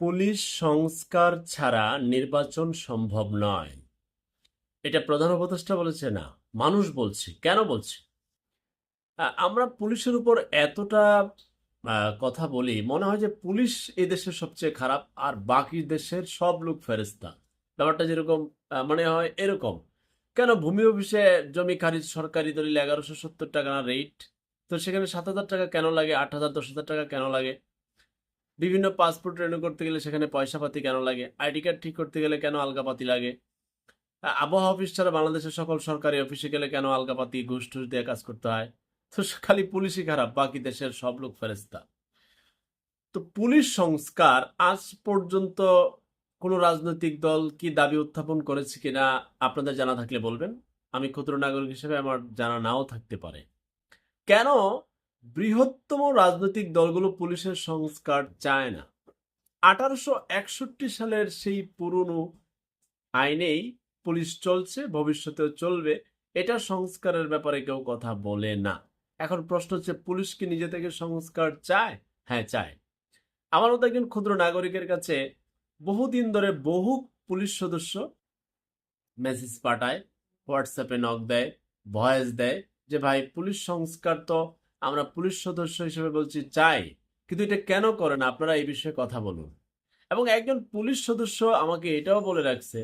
Police সংস্কার ছাড়া নির্বাচন সম্ভব নয়। এটা প্রধান উপদেষ্টা বলেছে না, মানুষ বলছে। কেন বলছে? আমরা পুলিশের উপর এতটা কথা বলি, মনে হয় যে পুলিশ এই দেশের সবচেয়ে খারাপ, আর বাকি দেশের সব লোক ফেরেস্তা ব্যাপারটা যেরকম মনে হয় এরকম। কেন ভূমি অফিসে জমি, খারিজ, সরকারি দলিল এগারোশো সত্তর টাকা না রেট তো সেখানে সাত হাজার টাকা কেন লাগে? আট হাজার, দশ হাজার টাকা কেন লাগে? বিভিন্ন পাসপোর্ট রেনু করতে গেলে সেখানে পয়সা পাতি কেন লাগে? আইডি কার্ড ঠিক করতে গেলে কেন আলগাপাতি লাগে? আবহাওয়া অফিস ছাড়া বাংলাদেশের সকল সরকারি অফিসে গেলে কেন আলগাপাতি ঘুষ টুস দিয়ে কাজ করতে হয়? তো খালি পুলিশই খারাপ, বাকি দেশের সব লোক ফেরেস্তা তো পুলিশ সংস্কার আজ পর্যন্ত কোনো রাজনৈতিক দল কি দাবি উত্থাপন করেছে কিনা আপনাদের জানা থাকলে বলবেন। আমি ক্ষুদ্র নাগরিক হিসেবে আমার জানা নাও থাকতে পারে। কেন বৃহত্তম রাজনৈতিক দলগুলো পুলিশের সংস্কার চায় না। আঠারোশো একষট্টি সালের সেই পুরনো আইনেই পুলিশ চলছে, ভবিষ্যতেও চলবে। এটা সংস্কারের ব্যাপারে কেউ কথা বলে না। এখন প্রশ্ন হচ্ছে, পুলিশ কি নিজে থেকে সংস্কার চায়? হ্যাঁ চায়। আমার মতো একজন ক্ষুদ্র নাগরিকের কাছে বহুদিন ধরে বহু পুলিশ সদস্য মেসেজ পাঠায় হোয়াটসঅ্যাপে নক দেয় ভয়েস দেয় যে, ভাই, পুলিশ সংস্কার তো আমরা পুলিশ সদস্য হিসেবে বলছি, চাই, কিন্তু এটা কেন করেন? আপনারা এই বিষয়ে কথা বলুন। এবং একজন পুলিশ সদস্য আমাকে এটাও বলে রাখছে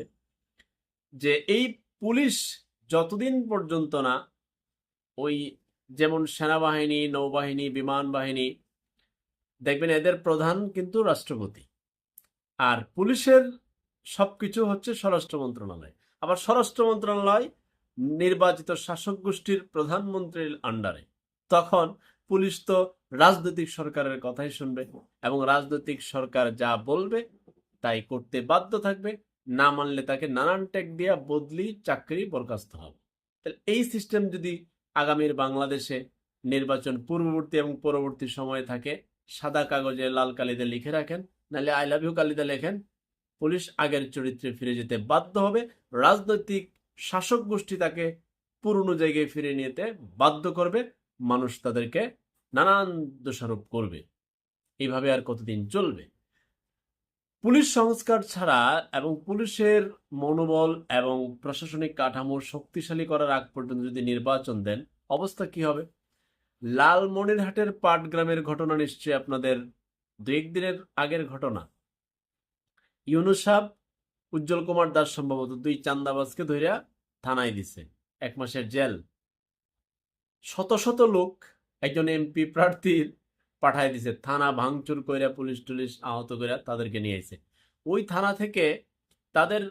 যে, এই পুলিশ যতদিন পর্যন্ত না ওই যেমন সেনাবাহিনী, নৌবাহিনী, বিমান বাহিনী, দেখবেন এদের প্রধান কিন্তু রাষ্ট্রপতি। আর পুলিশের সব কিছু হচ্ছে স্বরাষ্ট্র মন্ত্রণালয়। আবার স্বরাষ্ট্র মন্ত্রণালয় নির্বাচিত শাসক গোষ্ঠীর প্রধানমন্ত্রীর আন্ডারে তখন পুলিশ তো রাজনৈতিক সরকারের কথাই শুনবে এবং রাজনৈতিক সরকার যা বলবে তাই করতে বাধ্য থাকবে। না মানলে তাকে নানান টেক দিয়া বদলি চাকরি বরখাস্ত হবে। তাহলে এই সিস্টেম যদি আগামীর বাংলাদেশে নির্বাচন পূর্ববর্তী এবং পরবর্তী সময়ে থাকে, সাদা কাগজে লাল কালিতে লিখে রাখেন, নাহলে আই লাভ ইউ কালিতে লেখেন, পুলিশ আগের চরিত্রে ফিরে যেতে বাধ্য হবে। রাজনৈতিক শাসক গোষ্ঠী তাকে পুরনো জায়গায় ফিরে নিতে বাধ্য করবে। মানুষ তাদেরকে নানান দোষারোপ করবে। এইভাবে আর কতদিন চলবে? পুলিশ সংস্কার ছাড়া এবং পুলিশের মনোবল এবং প্রশাসনিক কাঠামো শক্তিশালী করার আগ পর্যন্ত যদি নির্বাচন দেন, অবস্থা কি হবে? লালমনিরহাটের পাটগ্রামের ঘটনা নিশ্চয়ই আপনাদের দু একদিনের আগের ঘটনা। ইউনুস সাহেব, উজ্জ্বল কুমার দাস সম্ভবত দুই চান্দাবাজকে ধইরা থানায় দিছে। এক মাসের জেল। শত শত লোক একজন এমপি প্রার্থীর পাঠায় দিছে। থানা ভাঙচুর কইরা পুলিশ টুলিশ আহত কইরা তাদেরকে নিয়ে আইছে। ওই থানা থেকে তাদের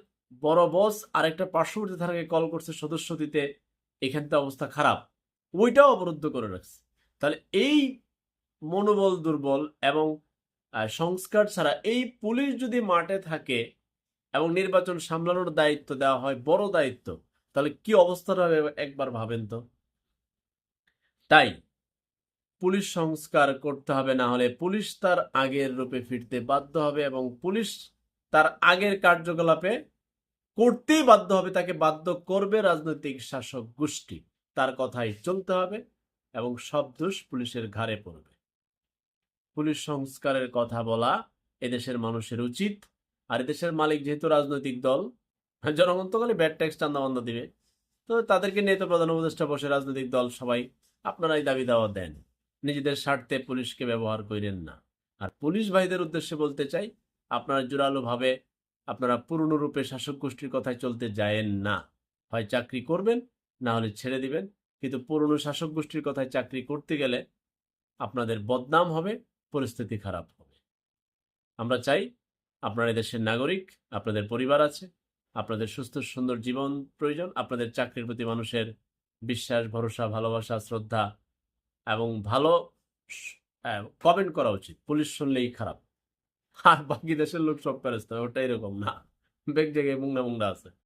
বড় বস আরেকটা পার্শ্ববর্তী থানাকে কল করছে, সদস্য দিতে। এখানতে অবস্থা খারাপ। ওইটাও অবরুদ্ধ করে রাখছে। তাহলে এই মনোবল দুর্বল এবং সংস্কার ছাড়া এই পুলিশ যদি মাঠে থাকে এবং নির্বাচন সামলানোর দায়িত্ব দেওয়া হয়, বড় দায়িত্ব, তাহলে কি অবস্থাটা একবার ভাবেন তো? তাই পুলিশ সংস্কার করতে হবে, না হলে পুলিশ তার আগের রূপে ফিরতে বাধ্য হবে এবং পুলিশ তার আগের কার্যকলাপে করতেই বাধ্য হবে, তাকে বাধ্য করবে রাজনৈতিক শাসক গোষ্ঠী। তার কথাই চলতে হবে এবং সব দোষ পুলিশের ঘাড়ে পড়বে। পুলিশ সংস্কারের কথা বলা এদেশের মানুষের উচিত। আর এদেশের মালিক যেহেতু রাজনৈতিক দল, জনগণ তো খালি ব্যাড ট্যাক্স চান্দাবান্দা দিবে। তো তাদেরকে নিয়ে তো প্রধান উপদেষ্টা বসে রাজনৈতিক দল সবাই আপনারাই দাবি দাওয়া দেন। নিজেদের স্বার্থে পুলিশকে ব্যবহার করেন না। আর পুলিশ ভাইদের উদ্দেশ্যে বলতে চাই, আপনারা জোরালোভাবে, আপনারা পূর্ণরূপে শাসক গোষ্ঠীর কথায় চলতে যায়েন না। হয় চাকরি করবেন, না হলে ছেড়ে দিবেন। কিন্তু পুরনো শাসক গোষ্ঠীর কথায় চাকরি করতে গেলে আপনাদের বদনাম হবে, পরিস্থিতি খারাপ হবে। আমরা চাই, আপনারা দেশের নাগরিক, আপনাদের পরিবার আছে, আপনাদের সুস্থ সুন্দর জীবন প্রয়োজন, আপনাদের চাকরির প্রতি মানুষের বিশ্বাস, ভরসা, ভালোবাসা, শ্রদ্ধা এবং ভালো কমেন্ট করা উচিত। পুলিশ শুনলেই খারাপ। আর বাকি দেশের লোক সব প্যারেস্তা ওটা এরকম না। বেগ জায়গায় মুংনা মুংনা আছে।